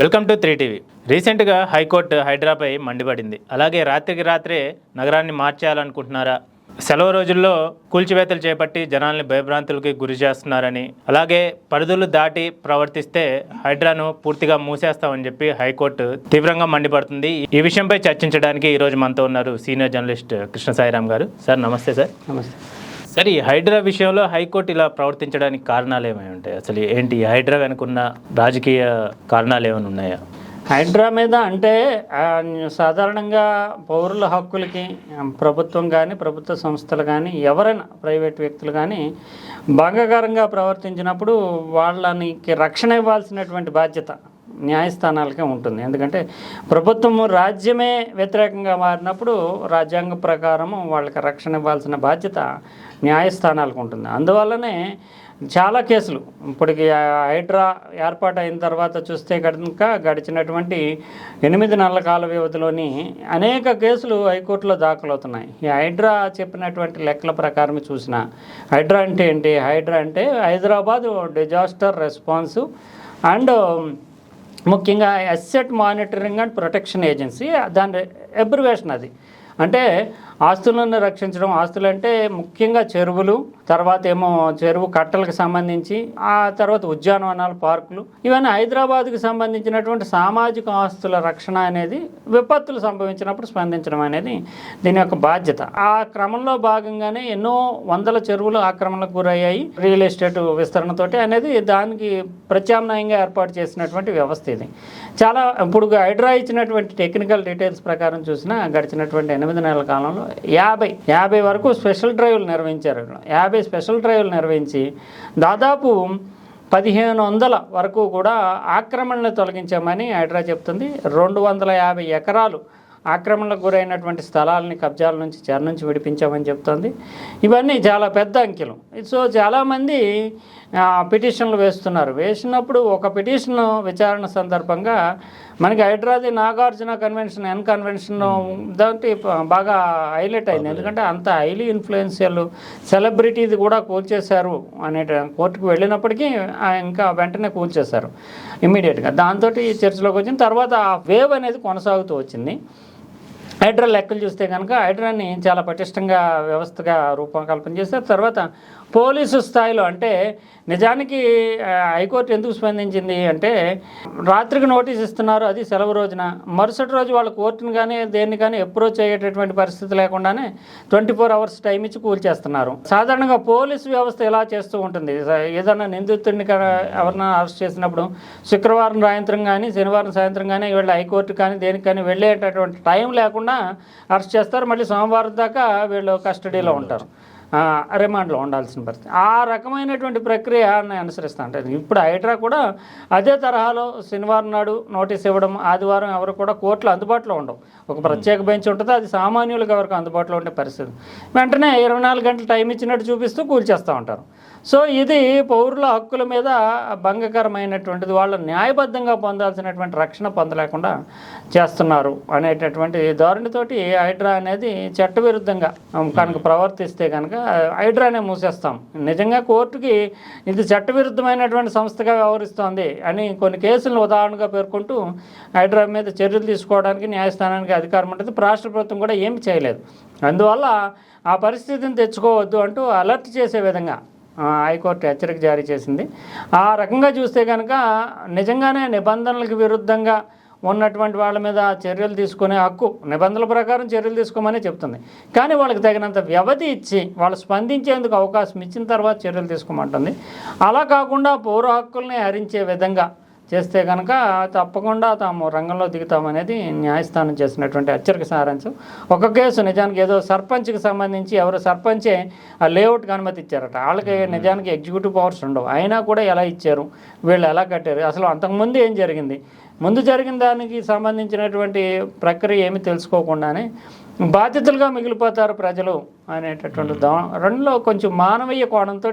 Welcome to three TV. రీసెంట్గా high court హైడ్రాపై మండిపడింది. అలాగే రాత్రికి రాత్రే నగరాన్ని మార్చేయాలనుకుంటున్నారా? సెలవు రోజుల్లో కూల్చివేతలు చేపట్టి జనాల్ని భయభ్రాంతులకి గురి చేస్తున్నారని అలాగే పరిధులు దాటి ప్రవర్తిస్తే హైడ్రాను పూర్తిగా మూసేస్తామని చెప్పి హైకోర్టు తీవ్రంగా మండిపడుతుంది. ఈ విషయంపై చర్చించడానికి ఈరోజు మనతో ఉన్నారు సీనియర్ జర్నలిస్ట్ కృష్ణ సాయిరామ్ గారు. సార్ నమస్తే సార్. నమస్తే. సరే ఈ హైడ్రా విషయంలో హైకోర్టు ఇలా ప్రవర్తించడానికి కారణాలు ఏమై ఉంటాయి? అసలు ఏంటి హైడ్రా వెనుకున్న రాజకీయ కారణాలు ఏమైనా ఉన్నాయా? హైడ్రా మీద అంటే సాధారణంగా పౌరుల హక్కులకి ప్రభుత్వం కానీ ప్రభుత్వ సంస్థలు కానీ ఎవరైనా ప్రైవేట్ వ్యక్తులు కానీ భంగకరంగా ప్రవర్తించినప్పుడు వాళ్ళనికి రక్షణ ఇవ్వాల్సినటువంటి బాధ్యత న్యాయస్థానాలకే ఉంటుంది. ఎందుకంటే ప్రభుత్వము రాజ్యమే వ్యతిరేకంగా మారినప్పుడు రాజ్యాంగ ప్రకారము వాళ్ళకి రక్షణ ఇవ్వాల్సిన బాధ్యత న్యాయస్థానాలకు ఉంటుంది. అందువల్లనే చాలా కేసులు. ఇప్పటికి హైడ్రా ఏర్పాటు అయిన తర్వాత చూస్తే కనుక గడిచినటువంటి ఎనిమిది నెలల కాల వ్యవధిలోని అనేక కేసులు హైకోర్టులో దాఖలవుతున్నాయి. ఈ హైడ్రా చెప్పినటువంటి లెక్కల ప్రకారం చూసిన. హైడ్రా అంటే ఏంటి? హైడ్రా అంటే హైదరాబాద్ డిజాస్టర్ రెస్పాన్స్ అండ్ ముఖ్యంగా asset monitoring and protection agency దాని అబ్రివేషన్ అది. అంటే ఆస్తులను రక్షించడం ఆస్తులు అంటే ముఖ్యంగా చెరువులు తర్వాత ఏమో చెరువు కట్టలకు సంబంధించి ఆ తర్వాత ఉద్యానవనాలు పార్కులు ఇవన్నీ హైదరాబాద్కి సంబంధించినటువంటి సామాజిక ఆస్తుల రక్షణ అనేది విపత్తులు సంభవించినప్పుడు స్పందించడం అనేది దీని యొక్క బాధ్యత. ఆ క్రమంలో భాగంగానే ఎన్నో వందల చెరువులు ఆక్రమణలకు గురయ్యాయి. రియల్ ఎస్టేట్ విస్తరణతోటి అనేది దానికి ప్రత్యామ్నాయంగా ఏర్పాటు చేసినటువంటి వ్యవస్థ ఇది. చాలా ఇప్పుడు హైడ్రా ఇచ్చినటువంటి టెక్నికల్ డీటెయిల్స్ ప్రకారం చూసినా గడిచినటువంటి ఎనిమిది నెలల కాలంలో యాభై యాభై వరకు స్పెషల్ డ్రైవ్లు నిర్వహించారు. యాభై స్పెషల్ డ్రైవ్లు నిర్వహించి దాదాపు పదిహేను వందల వరకు కూడా ఆక్రమణను తొలగించామని హైడ్రా చెప్తుంది. రెండు వందల యాభై ఎకరాలు ఆక్రమణలకు గురైనటువంటి స్థలాలని కబ్జాల నుంచి చెర నుంచి విడిపించామని చెప్తోంది. ఇవన్నీ చాలా పెద్ద అంకెలు. సో చాలామంది ఆ, పిటిషన్లు వేస్తున్నారు. వేసినప్పుడు ఒక పిటిషన్ విచారణ సందర్భంగా మనకి Hyderabad Nagarjuna convention N convention దాంట్లో బాగా హైలైట్ అయింది. ఎందుకంటే అంత హైలీ ఇన్ఫ్లుయెన్షియల్ సెలబ్రిటీది కూడా కూల్చేశారు అనే కోర్టుకు వెళ్ళినప్పటికీ ఇంకా వెంటనే కూల్చేశారు ఇమీడియట్గా దాంతో చర్చలోకి వచ్చిన తర్వాత ఆ వేవ్ అనేది కొనసాగుతూ వచ్చింది. హైడ్రా లెక్కలు చూస్తే కనుక హైడ్రాని చాలా పటిష్టంగా వ్యవస్థగా రూపకల్పన చేశారు. తర్వాత పోలీసు స్థాయిలో అంటే నిజానికి హైకోర్టు ఎందుకు స్పందించింది అంటే రాత్రికి నోటీస్ ఇస్తున్నారు అది సెలవు రోజున. మరుసటి రోజు వాళ్ళు కోర్టును కానీ దేన్ని కానీ అప్రోచ్ అయ్యేటటువంటి పరిస్థితి లేకుండానే ట్వంటీ ఫోర్ అవర్స్ టైం ఇచ్చి కూల్చేస్తున్నారు సాధారణంగా పోలీసు వ్యవస్థ ఎలా చేస్తూ ఉంటుంది. ఏదైనా నిందితుడిని కా- అరెస్ట్ చేసినప్పుడు శుక్రవారం సాయంత్రం కానీ శనివారం సాయంత్రం కానీ వీళ్ళు హైకోర్టు కానీ దేనికి కానీ వెళ్ళేటటువంటి టైం లేకుండా అరెస్ట్ చేస్తారు. మళ్ళీ సోమవారం దాకా వీళ్ళు కస్టడీలో ఉంటారు. రిమాండ్లో ఉండాల్సిన పరిస్థితి. ఆ రకమైనటువంటి ప్రక్రియని అనుసరిస్తూ ఉంటారు. ఇప్పుడు హైడ్రా కూడా అదే తరహాలో శనివారం నాడు నోటీస్ ఇవ్వడం ఆదివారం ఎవరు కూడా కోర్టులు అందుబాటులో ఉండవు. ఒక ప్రత్యేక బెంచ్ ఉంటుంది అది సామాన్యులకు ఎవరికి అందుబాటులో ఉండే పరిస్థితి. వెంటనే ఇరవై నాలుగు గంటలు టైం ఇచ్చినట్టు చూపిస్తూ కూల్చేస్తూ ఉంటారు. సో ఇది పౌరుల హక్కుల మీద భంగకరమైనటువంటిది. వాళ్ళు న్యాయబద్ధంగా పొందాల్సినటువంటి రక్షణ పొందలేకుండా చేస్తున్నారు అనేటటువంటి ధోరణితోటి హైడ్రా అనేది చట్టవిరుద్ధంగా కనుక ప్రవర్తిస్తే కనుక హైడ్రానే మూసేస్తాం. నిజంగా కోర్టుకి ఇది చట్టవిరుద్ధమైనటువంటి సంస్థగా వ్యవహరిస్తోంది అని కొన్ని కేసులను ఉదాహరణగా పేర్కొంటూ హైడ్రా మీద చర్యలు తీసుకోవడానికి న్యాయస్థానానికి అధికారం ఉంటుంది. రాష్ట్ర ప్రభుత్వం కూడా ఏమి చేయలేదు. అందువల్ల ఆ పరిస్థితిని తెచ్చుకోవద్దు అంటూ అలర్ట్ చేసే విధంగా హైకోర్టు హెచ్చరిక జారీ చేసింది. ఆ రకంగా చూస్తే కనుక నిజంగానే నిబంధనలకు విరుద్ధంగా ఉన్నటువంటి వాళ్ళ మీద చర్యలు తీసుకునే హక్కు నిబంధనల ప్రకారం చర్యలు తీసుకోమని చెప్తుంది. కానీ వాళ్ళకి తగినంత వ్యవధి ఇచ్చి వాళ్ళు స్పందించేందుకు అవకాశం ఇచ్చిన తర్వాత చర్యలు తీసుకోమంటుంది. అలా కాకుండా పౌర హక్కుల్ని హరించే విధంగా చేస్తే కనుక తప్పకుండా తాము రంగంలో దిగుతామనేది న్యాయస్థానం చేసినటువంటి హెచ్చరిక సారాంశం. ఒక కేసు నిజానికి ఏదో సర్పంచ్కి సంబంధించి ఎవరు సర్పంచే ఆ లేఅవుట్కి అనుమతి ఇచ్చారట. వాళ్ళకి నిజానికి ఎగ్జిక్యూటివ్ పవర్స్ ఉండవు. అయినా కూడా ఎలా ఇచ్చారు? వీళ్ళు ఎలా కట్టారు? అసలు అంతకుముందు ఏం జరిగింది? ముందు జరిగిన దానికి సంబంధించినటువంటి ప్రక్రియ ఏమి తెలుసుకోకుండానే బాధ్యతలుగా మిగిలిపోతారు ప్రజలు అనేటటువంటి ధోరణిలో కొంచెం మానవీయ కోణంతో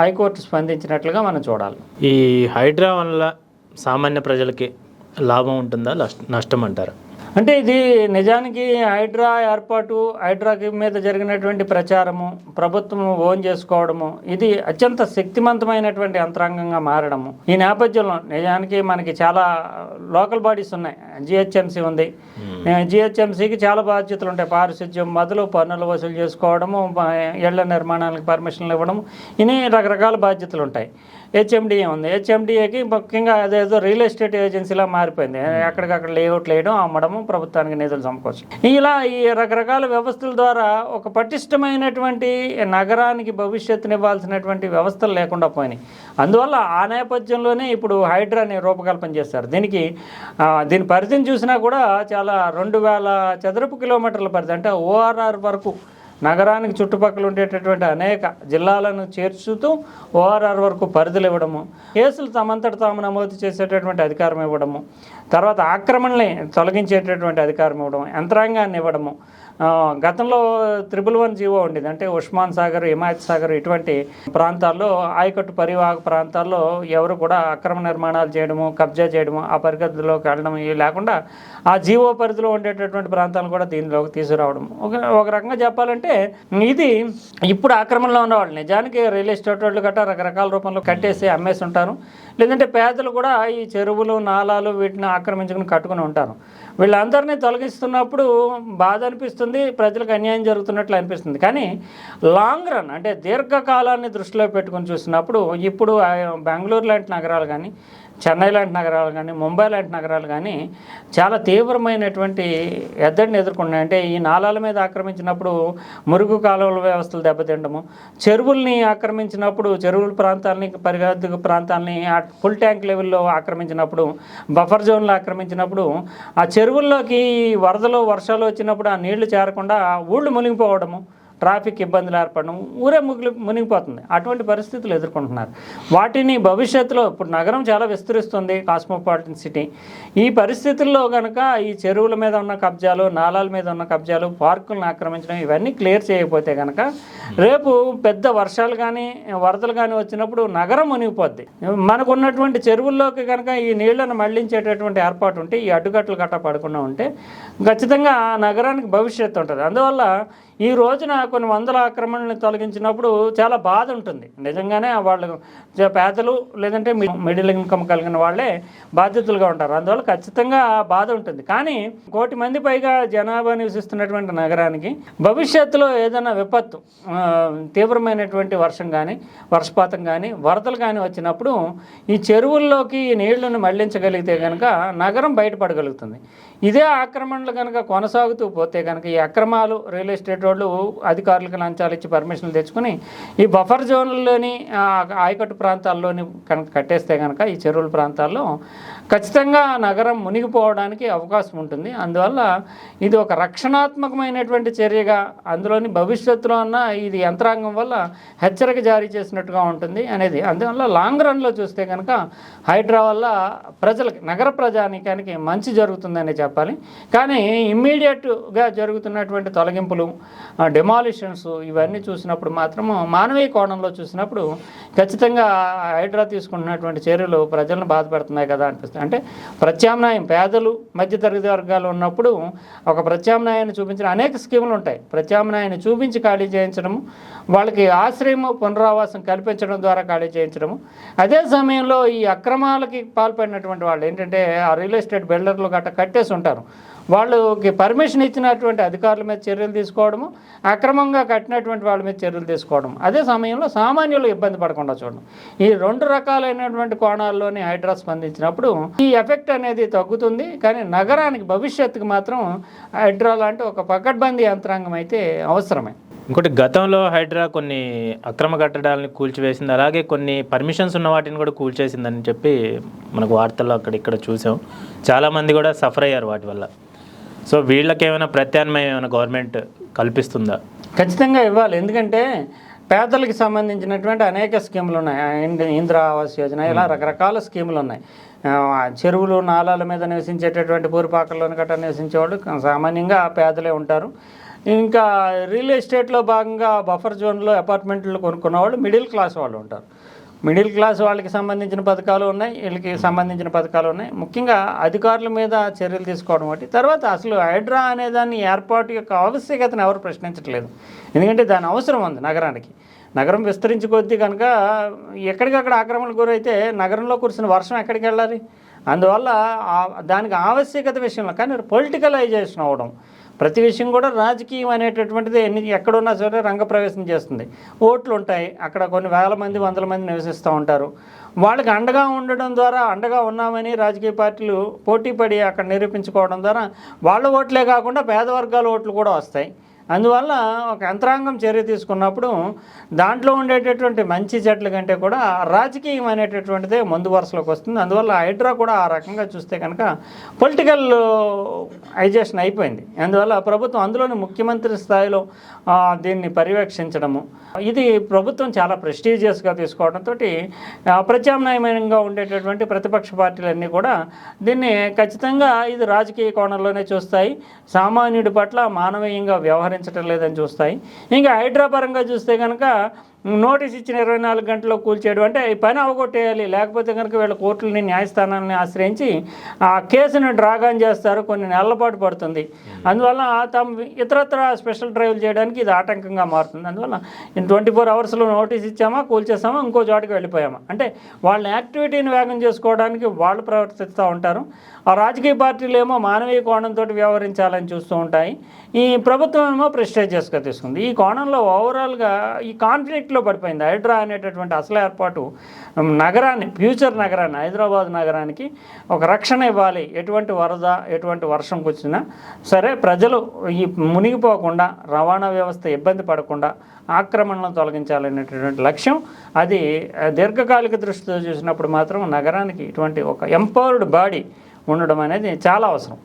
హైకోర్టు స్పందించినట్లుగా మనం చూడాలి. ఈ హైడ్రా వల్ల సామాన్య ప్రజలకి లాభం ఉంటుందా నష్ట- నష్టం అంటారా? అంటే ఇది నిజానికి హైడ్రా ఏర్పాటు హైడ్రాకి మీద జరిగినటువంటి ప్రచారము ప్రభుత్వం ఓన్ చేసుకోవడము ఇది అత్యంత శక్తివంతమైనటువంటి యంత్రాంగంగా మారడము. ఈ నేపథ్యంలో నిజానికి మనకి చాలా లోకల్ బాడీస్ ఉన్నాయి. జిహెచ్ఎంసీ ఉంది. జిహెచ్ఎంసీకి చాలా బాధ్యతలు ఉంటాయి. పారిశుద్ధ్యం మొదలు పన్నులు వసూలు చేసుకోవడము ఇళ్ళ నిర్మాణాలకు పర్మిషన్లు ఇవ్వడం ఇన్ని రకరకాల బాధ్యతలు ఉంటాయి. హెచ్ఎండిఏ ఉంది. హెచ్ఎండిఏకి ముఖ్యంగా అదేదో రియల్ ఎస్టేట్ ఏజెన్సీలా మారిపోయింది. ఎక్కడికక్కడ లేఅవుట్లు వేయడం అమ్మడము ప్రభుత్వానికి నిధులు సమకూర్చడం ఇలా ఈ రకరకాల వ్యవస్థల ద్వారా ఒక పటిష్టమైనటువంటి నగరానికి భవిష్యత్తుని ఇవ్వాల్సినటువంటి వ్యవస్థలు లేకుండా పోయినాయి. అందువల్ల ఆ నేపథ్యంలోనే ఇప్పుడు హైడ్రాని రూపకల్పన చేస్తారు దీనికి దీని పరిధిని చూసినా కూడా చాలా రెండు వేల చదరపు కిలోమీటర్ల పరిధి అంటే ఓఆర్ఆర్ వరకు నగరానికి చుట్టుపక్కల ఉండేటటువంటి అనేక జిల్లాలను చేర్చుతూ ఓఆర్ఆర్ వరకు పరిధులు ఇవ్వడము కేసులు తమంతట తాము నమోదు చేసేటటువంటి అధికారం ఇవ్వడము తర్వాత ఆక్రమణని తొలగించేటటువంటి అధికారం ఇవ్వడం యంత్రాంగాన్ని ఇవ్వడము గతంలో త్రిబుల్ వన్ జీవో ఉండేది. అంటే ఉస్మాన్ సాగర్ హిమాయత్ సాగర్ ఇటువంటి ప్రాంతాల్లో ఆయకట్టు పరివాహక ప్రాంతాల్లో ఎవరు కూడా అక్రమ నిర్మాణాలు చేయడము కబ్జా చేయడము ఆ పరిగతిలోకి వెళ్ళడం ఇవి లేకుండా ఆ జీవో పరిధిలో ఉండేటటువంటి ప్రాంతాలను కూడా దీనిలోకి తీసుకురావడం. ఒక ఒక రకంగా చెప్పాలంటే ఇది ఇప్పుడు ఆక్రమణలో ఉన్నవాళ్ళు నిజానికి రియల్ ఎస్టేట్ వాళ్ళు గట్రా రకరకాల రూపంలో కట్టేసి అమ్మేసి ఉంటారు. లేదంటే పేదలు కూడా ఈ చెరువులు నాలాలు వీటిని ఆక్రమించుకుని కట్టుకుని ఉంటారు. వీళ్ళందరినీ తొలగిస్తున్నప్పుడు బాధ అనిపిస్తుంది. ప్రజలకు అన్యాయం జరుగుతున్నట్లు అనిపిస్తుంది. కానీ లాంగ్ రన్ అంటే దీర్ఘకాలాన్ని దృష్టిలో పెట్టుకుని చూసినప్పుడు ఇప్పుడు బెంగళూరు లాంటి నగరాలు కానీ చెన్నై లాంటి నగరాలు కానీ ముంబై లాంటి నగరాలు కానీ చాలా తీవ్రమైనటువంటి ఎద్దడిని ఎదుర్కొన్నాయి. అంటే ఈ నాలాల మీద ఆక్రమించినప్పుడు మురుగు కాలువల వ్యవస్థలు దెబ్బతిండము చెరువుల్ని ఆక్రమించినప్పుడు చెరువుల ప్రాంతాలని పరిగెత్తుకు ప్రాంతాలని ఆ ఫుల్ ట్యాంక్ లెవెల్లో ఆక్రమించినప్పుడు బఫర్ జోన్లు ఆక్రమించినప్పుడు ఆ చెరువుల్లోకి వరదలు వర్షాలు వచ్చినప్పుడు ఆ నీళ్ళు చేరకుండా ఊళ్ళు మునిగిపోవడము ట్రాఫిక్ ఇబ్బందులు ఏర్పడడం ఊరే ముగిలి మునిగిపోతుంది. అటువంటి పరిస్థితులు ఎదుర్కొంటున్నారు. వాటిని భవిష్యత్తులో ఇప్పుడు నగరం చాలా విస్తరిస్తుంది కాస్మోపాలిటన్ సిటీ. ఈ పరిస్థితుల్లో కనుక ఈ చెరువుల మీద ఉన్న కబ్జాలు నాలాల మీద ఉన్న కబ్జాలు పార్కులను ఆక్రమించడం ఇవన్నీ క్లియర్ చేయకపోతే కనుక రేపు పెద్ద వర్షాలు కానీ వరదలు కానీ వచ్చినప్పుడు నగరం మునిగిపోద్ది. మనకున్నటువంటి చెరువుల్లోకి కనుక ఈ నీళ్ళను మళ్ళించేటటువంటి ఏర్పాటు ఉంటే ఈ అడ్డుకట్టలు గట్ట పడకుండా ఉంటే ఖచ్చితంగా ఆ నగరానికి భవిష్యత్తు ఉంటుంది. అందువల్ల ఈ రోజున కొన్ని వందల ఆక్రమణలు తొలగించినప్పుడు చాలా బాధ ఉంటుంది. నిజంగానే వాళ్ళకు పేదలు లేదంటే మిడిల్ ఇన్కమ్ కలిగిన వాళ్ళే బాధ్యతలుగా ఉంటారు. అందువల్ల ఖచ్చితంగా బాధ ఉంటుంది. కానీ కోటి మంది పైగా జనాభా నివసిస్తున్నటువంటి నగరానికి భవిష్యత్తులో ఏదైనా విపత్తు తీవ్రమైనటువంటి వర్షం కానీ వర్షపాతం కానీ వరదలు కానీ వచ్చినప్పుడు ఈ చెరువుల్లోకి ఈ నీళ్ళను మళ్ళించగలిగితే కనుక నగరం బయటపడగలుగుతుంది. ఇదే ఆక్రమణలు కనుక కొనసాగుతూ పోతే కనుక ఈ అక్రమాలు రియల్ ఎస్టేట్ రోడ్లు అధికారులకు లంచాలు ఇచ్చి పర్మిషన్లు తెచ్చుకొని ఈ బఫర్ జోన్లలోని ఆయకట్టు ప్రాంతాల్లోని కనుక కట్టేస్తే కనుక ఈ చెరువుల ప్రాంతాల్లో ఖచ్చితంగా నగరం మునిగిపోవడానికి అవకాశం ఉంటుంది. అందువల్ల ఇది ఒక రక్షణాత్మకమైనటువంటి చర్యగా అందులోని భవిష్యత్తులో అన్న ఇది యంత్రాంగం వల్ల హెచ్చరిక జారీ చేసినట్టుగా ఉంటుంది అనేది. అందువల్ల లాంగ్ రన్లో చూస్తే కనుక హైడ్రా వల్ల ప్రజలకి నగర ప్రజానికానికి మంచి జరుగుతుందని చెప్పాలి. కానీ ఇమ్మీడియట్గా జరుగుతున్నటువంటి తొలగింపులు డెమాలిషన్స్ ఇవన్నీ చూసినప్పుడు మాత్రము మానవీయ కోణంలో చూసినప్పుడు ఖచ్చితంగా హైడ్రా తీసుకుంటున్నటువంటి చర్యలు ప్రజలను బాధపడుతున్నాయి కదా అనిపిస్తుంది. అంటే ప్రత్యామ్నాయం పేదలు మధ్యతరగతి వర్గాలు ఉన్నప్పుడు ఒక ప్రత్యామ్నాయాన్ని చూపించిన అనేక స్కీములు ఉంటాయి. ప్రత్యామ్నాయాన్ని చూపించి ఖాళీ చేయించడము వాళ్ళకి ఆశ్రయము పునరావాసం కల్పించడం ద్వారా ఖాళీ చేయించడము. అదే సమయంలో ఈ అక్రమాలకి పాల్పడినటువంటి వాళ్ళు ఏంటంటే ఆ రియల్ ఎస్టేట్ బిల్డర్లు గట్ట కట్టేసి ఉంటారు. వాళ్ళకి పర్మిషన్ ఇచ్చినటువంటి అధికారుల మీద చర్యలు తీసుకోవడము అక్రమంగా కట్టినటువంటి వాళ్ళ మీద చర్యలు తీసుకోవడం అదే సమయంలో సామాన్యులు ఇబ్బంది పడకుండా చూడడం. ఈ రెండు రకాలైనటువంటి కోణాల్లోని హైడ్రా స్పందించినప్పుడు ఈ ఎఫెక్ట్ అనేది తగ్గుతుంది. కానీ నగరానికి భవిష్యత్తుకు మాత్రం హైడ్రా లాంటి ఒక పకడ్బందీ యంత్రాంగం అయితే అవసరమే. ఇంకోటి గతంలో హైడ్రా కొన్ని అక్రమ కట్టడాలని కూల్చివేసింది. అలాగే కొన్ని పర్మిషన్స్ ఉన్న వాటిని కూడా కూల్చేసిందని చెప్పి మనకు వార్తల్లో అక్కడ ఇక్కడ చూసాం. చాలామంది కూడా సఫర్ అయ్యారు వాటి వల్ల. సో వీళ్ళకి ఏమైనా ప్రత్యామ్నాయం ఏమైనా గవర్నమెంట్ కల్పిస్తుందా? ఖచ్చితంగా ఇవ్వాలి. ఎందుకంటే పేదలకు సంబంధించినటువంటి అనేక స్కీములు ఉన్నాయి. ఇందిరా ఆవాస్ యోజన ఇలా రకరకాల స్కీములు ఉన్నాయి. చెరువులు నాలాల మీద నివసించేటటువంటి పూరిపాకల్లోని గట్రా నివసించేవాళ్ళు సామాన్యంగా పేదలే ఉంటారు. ఇంకా రియల్ ఎస్టేట్లో భాగంగా బఫర్ జోన్లో అపార్ట్మెంట్లు కొనుక్కున్న వాళ్ళు మిడిల్ క్లాస్ వాళ్ళు ఉంటారు. మిడిల్ క్లాస్ వాళ్ళకి సంబంధించిన పథకాలు ఉన్నాయి వీళ్ళకి సంబంధించిన పథకాలు ఉన్నాయి. ముఖ్యంగా అధికారుల మీద చర్యలు తీసుకోవడం ఒకటి. తర్వాత అసలు హైడ్రా అనే దాన్ని ఏర్పాటు యొక్క ఆవశ్యకతను ఎవరు ప్రశ్నించట్లేదు. ఎందుకంటే దాని అవసరం ఉంది నగరానికి. నగరం విస్తరించి కొద్దీ కనుక ఎక్కడికక్కడ ఆక్రమణకు గురైతే నగరంలో కురిసిన వర్షం ఎక్కడికి వెళ్ళాలి? అందువల్ల దానికి ఆవశ్యకత విషయంలో కానీ పొలిటికలైజేషన్ అవడం ప్రతి విషయం కూడా రాజకీయం అనేటటువంటిది ఎన్ని ఎక్కడున్నా సరే రంగప్రవేశం చేస్తుంది. ఓట్లు ఉంటాయి అక్కడ కొన్ని వేల మంది వందల మంది నివసిస్తూ ఉంటారు. వాళ్ళకి అండగా ఉండడం ద్వారా అండగా ఉన్నామని రాజకీయ పార్టీలు పోటీ పడి అక్కడ నిరూపించుకోవడం ద్వారా వాళ్ళ ఓట్లే కాకుండా పేదవర్గాల ఓట్లు కూడా వస్తాయి. అందువల్ల ఒక యంత్రాంగం చర్య తీసుకున్నప్పుడు దాంట్లో ఉండేటటువంటి మంచి చెట్ల కంటే కూడా రాజకీయం అనేటటువంటిదే ముందు వరుసలోకి వస్తుంది. అందువల్ల హైడ్రా కూడా ఆ రకంగా చూస్తే కనుక పొలిటికల్ ఐజేషన్ అయిపోయింది. అందువల్ల ప్రభుత్వం అందులోని ముఖ్యమంత్రి స్థాయిలో దీన్ని పర్యవేక్షించడము ఇది ప్రభుత్వం చాలా ప్రెస్టీజియస్గా తీసుకోవడంతో ప్రత్యామ్నాయంగా ఉండేటటువంటి ప్రతిపక్ష పార్టీలన్నీ కూడా దీన్ని ఖచ్చితంగా ఇది రాజకీయ కోణంలోనే చూస్తాయి. సామాన్యుడి పట్ల మానవీయంగా వ్యవహరించడం లేదని చూస్తాయి. ఇంకా హైడ్రా పరంగా చూస్తే కనుక నోటీస్ ఇచ్చిన ఇరవై నాలుగు గంటల్లో కూల్చేయడం అంటే ఈ పని అవగొట్టేయాలి. లేకపోతే కనుక వీళ్ళ కోర్టులని న్యాయస్థానాన్ని ఆశ్రయించి ఆ కేసును డ్రాగాన్ చేస్తారు. కొన్ని నెలల పాటు పడుతుంది. అందువల్ల తమ ఇతరత్ర స్పెషల్ డ్రైవ్లు చేయడానికి ఇది ఆటంకంగా మారుతుంది. అందువల్ల ట్వంటీ ఫోర్ అవర్స్లో నోటీస్ ఇచ్చామా కూల్చేసామా ఇంకో చోటికి వెళ్ళిపోయామా? అంటే వాళ్ళ యాక్టివిటీని వేగం చేసుకోవడానికి వాళ్ళు ప్రవర్తిస్తూ ఉంటారు. ఆ రాజకీయ పార్టీలు ఏమో మానవీయ కోణంతో వ్యవహరించాలని చూస్తూ ఉంటాయి. ఈ ప్రభుత్వం ఏమో ప్రెస్టేజియస్గా తీసుకుంది. ఈ కోణంలో ఓవరాల్గా ఈ కాన్ఫ్లిక్ట్లో పడిపోయింది. హైడ్రా అనేటటువంటి అసలు ఏర్పాటు నగరాన్ని ఫ్యూచర్ నగరాన్ని హైదరాబాద్ నగరానికి ఒక రక్షణ ఇవ్వాలి. ఎటువంటి వరద ఎటువంటి వర్షం వచ్చినా సరే ప్రజలు ఈ మునిగిపోకుండా రవాణా వ్యవస్థ ఇబ్బంది పడకుండా ఆక్రమణలను తొలగించాలనేటటువంటి లక్ష్యం. అది దీర్ఘకాలిక దృష్టితో చూసినప్పుడు మాత్రం నగరానికి ఇటువంటి ఒక ఎంపవర్డ్ బాడీ ఉండడం అనేది చాలా అవసరం.